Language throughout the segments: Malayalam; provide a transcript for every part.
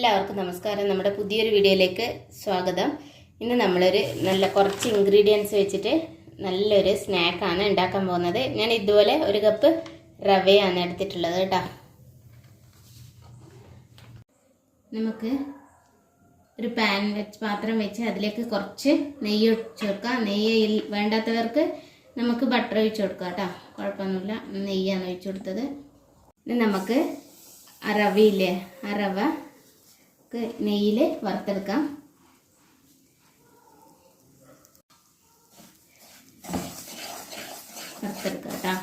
എല്ലാവർക്കും നമസ്കാരം. നമ്മുടെ പുതിയൊരു വീഡിയോയിലേക്ക് സ്വാഗതം. ഇന്ന് നമ്മളൊരു നല്ല കുറച്ച് ഇൻഗ്രീഡിയൻസ് വെച്ചിട്ട് നല്ലൊരു സ്നാക്കാണ് ഉണ്ടാക്കാൻ പോകുന്നത്. ഞാൻ ഇതുപോലെ ഒരു കപ്പ് റവയാണ് എടുത്തിട്ടുള്ളത് കേട്ടോ. നമുക്ക് ഒരു പാൻ വെച്ച് പാത്രം വെച്ച് അതിലേക്ക് കുറച്ച് നെയ്യ് ഒഴിച്ചു കൊടുക്കാം. നെയ്യ് വേണ്ടാത്തവർക്ക് നമുക്ക് ബട്ടർ ഒഴിച്ചു കൊടുക്കാം കേട്ടോ. കുഴപ്പമൊന്നുമില്ല. നെയ്യാണ് ഒഴിച്ചു കൊടുത്തത്. നമുക്ക് ആ റവയില്ലേ? റവ നെയ്യിൽ വറുത്തെടുക്കാം. വറുത്തെടുക്കാം കേട്ടോ.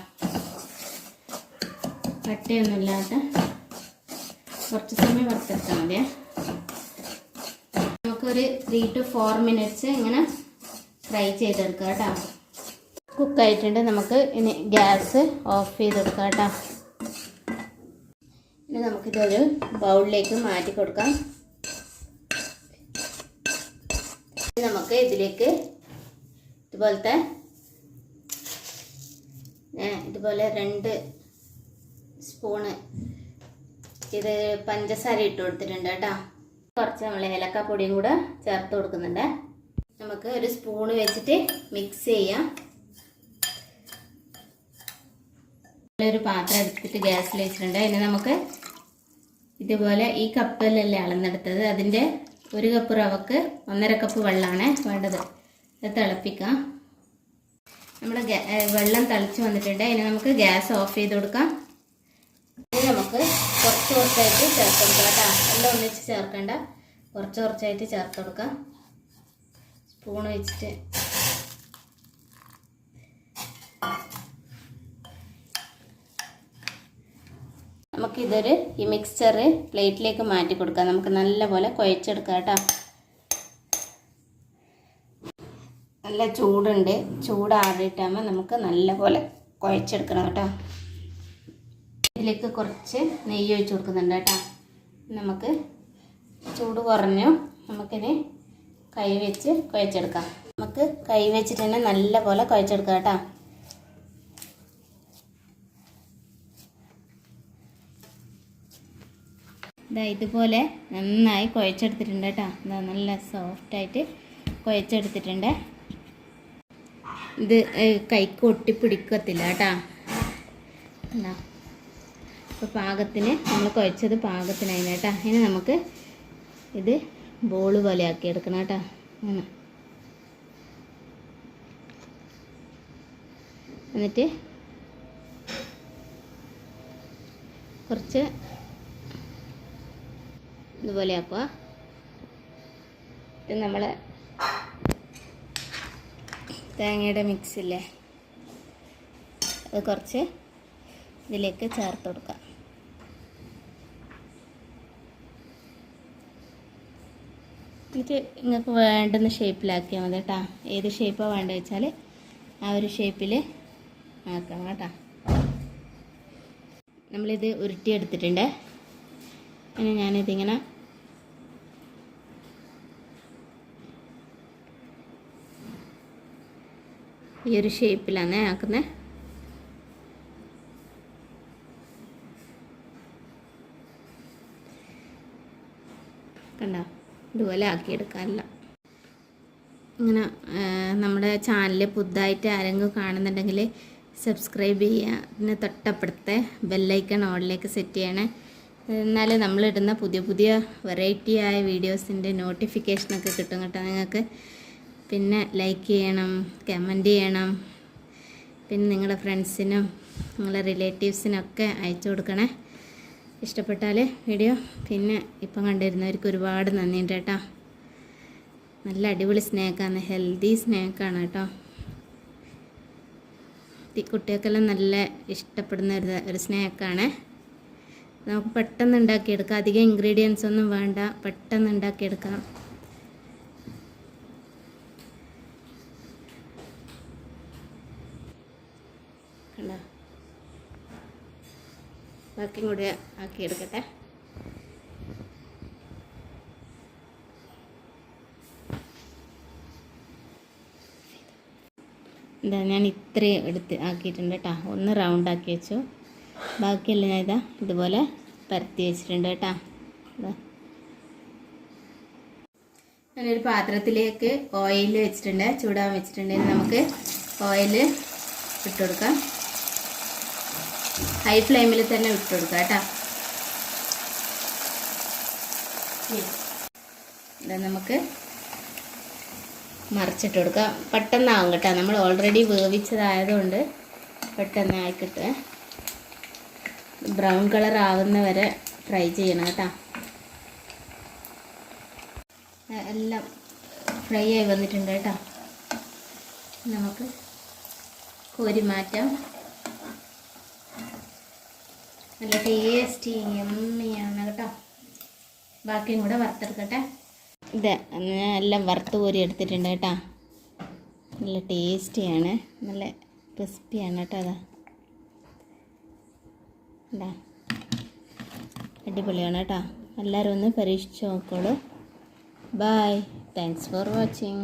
കട്ടയൊന്നുമില്ലാത്ത കുറച്ച് സമയം വറുത്തെടുത്താൽ മതിയേ. നമുക്കൊരു ത്രീ ടു ഫോർ മിനിറ്റ്സ് ഇങ്ങനെ ഫ്രൈ ചെയ്തെടുക്കാം കേട്ടോ. കുക്കായിട്ടുണ്ട്. നമുക്ക് ഇനി ഗ്യാസ് ഓഫ് ചെയ്തെടുക്കാം കേട്ടോ. ഇനി നമുക്കിതൊരു ബൗളിലേക്ക് മാറ്റി കൊടുക്കാം. നമുക്ക് ഇതിലേക്ക് ഇതുപോലത്തെ ഇതുപോലെ രണ്ട് സ്പൂണ് ഇത് പഞ്ചസാര ഇട്ട് കൊടുത്തിട്ടുണ്ട് കേട്ടോ. കുറച്ച് നമ്മൾ ഏലക്കാപ്പൊടിയും കൂടെ ചേർത്ത് കൊടുക്കുന്നുണ്ട്. നമുക്ക് ഒരു സ്പൂണ് വെച്ചിട്ട് മിക്സ് ചെയ്യാം. ഒരു പാത്രം എടുത്തിട്ട് ഗ്യാസിൽ വെച്ചിട്ടുണ്ട്. അതിന് നമുക്ക് ഇതുപോലെ ഈ കപ്പിലല്ലേ അളന്നെടുത്തത്? അതിന്റെ ഒരു കപ്പ് റവക്ക് ഒന്നര കപ്പ് വെള്ളമാണ് വേണ്ടത്. ഇത് തിളപ്പിക്കാം. നമ്മുടെ വെള്ളം തിളച്ച് വന്നിട്ടുണ്ട്. അതിന് നമുക്ക് ഗ്യാസ് ഓഫ് ചെയ്ത് കൊടുക്കാം. ഇനി നമുക്ക് കുറച്ച് കുറച്ചായിട്ട് ചേർത്ത് കൊടുക്കാം കേട്ടോ. എല്ലാം ഒന്നിച്ച് ചേർക്കണ്ട. കുറച്ച് കുറച്ചായിട്ട് ചേർത്ത് കൊടുക്കാം. സ്പൂൺ വെച്ചിട്ട് നമുക്കിതൊരു ഈ മിക്സ്ചർ പ്ലേറ്റിലേക്ക് മാറ്റി കൊടുക്കാം. നമുക്ക് നല്ലപോലെ കുഴച്ചെടുക്കാം കേട്ടോ. നല്ല ചൂടുണ്ട്. ചൂടാറിയിട്ടാകുമ്പോൾ നമുക്ക് നല്ലപോലെ കുഴച്ചെടുക്കണം കേട്ടോ. ഇതിലേക്ക് കുറച്ച് നെയ്യ് ഒഴിച്ച് കൊടുക്കുന്നുണ്ട് കേട്ടോ. നമുക്ക് ചൂട് കുറഞ്ഞു നമുക്കിനി കൈ വെച്ച് കുഴച്ചെടുക്കാം. നമുക്ക് കൈ വെച്ചിട്ട് തന്നെ നല്ലപോലെ കുഴച്ചെടുക്കാം കേട്ടോ. ഇതാ ഇതുപോലെ നന്നായി കുഴച്ചെടുത്തിട്ടുണ്ട് കേട്ടോ. ഇതാ നല്ല സോഫ്റ്റായിട്ട് കുഴച്ചെടുത്തിട്ടുണ്ട്. ഇത് കൈക്ക് ഒട്ടിപ്പിടിക്കത്തില്ല കേട്ടോ. എന്താ പാകത്തിന് നമ്മൾ കുഴച്ചത് പാകത്തിനായിരുന്നു കേട്ടോ. ഇനി നമുക്ക് ഇത് ബോൾ പോലെ ആക്കി എടുക്കണം കേട്ടോ. എന്നിട്ട് കുറച്ച് ഇതുപോലെ ആക്കുക ഇത് നമ്മൾ തേങ്ങയുടെ മിക്സില്ലേ അത് കുറച്ച് ഇതിലേക്ക് ചേർത്ത് കൊടുക്കാം. എന്നിട്ട് നിങ്ങൾക്ക് വേണ്ടുന്ന ഷേപ്പിലാക്കിയാൽ മതി കേട്ടോ. ഏത് ഷേപ്പാണ് വേണ്ടത് വെച്ചാൽ ആ ഒരു ഷേപ്പിൽ ആക്കണം കേട്ടോ. നമ്മളിത് ഉരുട്ടിയെടുത്തിട്ടുണ്ട്. ഇനി ഞാനിതിങ്ങനെ ഈ ഒരു ഷേപ്പിലാണ് ആക്കുന്നത് കണ്ടോ? ഇതുപോലെ ആക്കിയെടുക്കാനല്ല ഇങ്ങനെ നമ്മുടെ ചാനൽ പുതുതായിട്ട് ആരെങ്കിലും കാണുന്നുണ്ടെങ്കിൽ സബ്സ്ക്രൈബ് ചെയ്യുക. പിന്നെ തൊട്ടപ്പുറത്തെ ബെല്ലൈക്കൺ ഓണിലേക്ക് സെറ്റ് ചെയ്യണേ. എന്നാൽ നമ്മളിടുന്ന പുതിയ പുതിയ വെറൈറ്റിയായ വീഡിയോസിന്റെ നോട്ടിഫിക്കേഷനൊക്കെ കിട്ടും കേട്ടോ നിങ്ങൾക്ക്. പിന്നെ ലൈക്ക് ചെയ്യണം കമന്റ് ചെയ്യണം. പിന്നെ നിങ്ങളുടെ ഫ്രണ്ട്സിനും നിങ്ങളുടെ റിലേറ്റീവ്സിനൊക്കെ അയച്ചു കൊടുക്കണേ. ഇഷ്ടപ്പെട്ടാൽ വീഡിയോ പിന്നെ ഇപ്പം കണ്ടിരുന്നവർക്ക് ഒരുപാട് നന്ദിയുണ്ട് കേട്ടോ. നല്ല അടിപൊളി സ്നാക്കാണ് ഹെൽത്തി സ്നാക്കാണ് കേട്ടോ. കുട്ടികൾക്കെല്ലാം നല്ല ഇഷ്ടപ്പെടുന്ന ഒരു ഒരു സ്നാക്കാണ് നമുക്ക് പെട്ടെന്ന് ഉണ്ടാക്കിയെടുക്കാം. അധികം ഇൻഗ്രീഡിയൻസ് ഒന്നും വേണ്ട. പെട്ടെന്ന് ഉണ്ടാക്കിയെടുക്കാം. കണ്ടോ? ബാക്കിയും കൂടി ആക്കിയെടുക്കട്ടെ. എന്താ ഞാൻ ഇത്രയും എടുത്ത് ആക്കിയിട്ടുണ്ട് കേട്ടോ. ഒന്ന് റൗണ്ട് ആക്കി വെച്ചു. ബാക്കിയെല്ലാം ഞാൻ ഇതാ ഇതുപോലെ പരത്തി വെച്ചിട്ടുണ്ട് കേട്ടോ. ഞാനൊരു പാത്രത്തിലേക്ക് ഓയിൽ വെച്ചിട്ടുണ്ട് ചൂടാൻ വെച്ചിട്ടുണ്ട്. നമുക്ക് ഓയിൽ ഇട്ട് കൊടുക്കാം. ഹൈ ഫ്ലെയിമിൽ തന്നെ ഇട്ട് കൊടുക്കാം കേട്ടോ നമുക്ക് മറിച്ചിട്ട് കൊടുക്കാം. പെട്ടെന്നാവും കേട്ടോ. നമ്മൾ ഓൾറെഡി വേവിച്ചതായതുകൊണ്ട് പെട്ടെന്നായി കിട്ടുക ബ്രൗൺ കളർ ആവുന്ന വരെ ഫ്രൈ ചെയ്യണം കേട്ടോ. എല്ലാം ഫ്രൈ ആയി വന്നിട്ടുണ്ട് കേട്ടോ. നമുക്ക് കോരി മാറ്റാം. നല്ല ടേസ്റ്റി എമ്മയാണ് കേട്ടോ. ബാക്കിയും കൂടെ വറുത്തെടുക്കട്ടെ. ഇത് എല്ലാം വറുത്ത് കോരി എടുത്തിട്ടുണ്ട് കേട്ടോ. നല്ല ടേസ്റ്റിയാണ് നല്ല ക്രിസ്പിയാണ് കേട്ടോ അതാ ഇതാ. അടിപൊളിയാണ് കേട്ടോ. എല്ലാവരും ഒന്ന് പരീക്ഷിച്ച് നോക്കോളൂ. Bye thanks for watching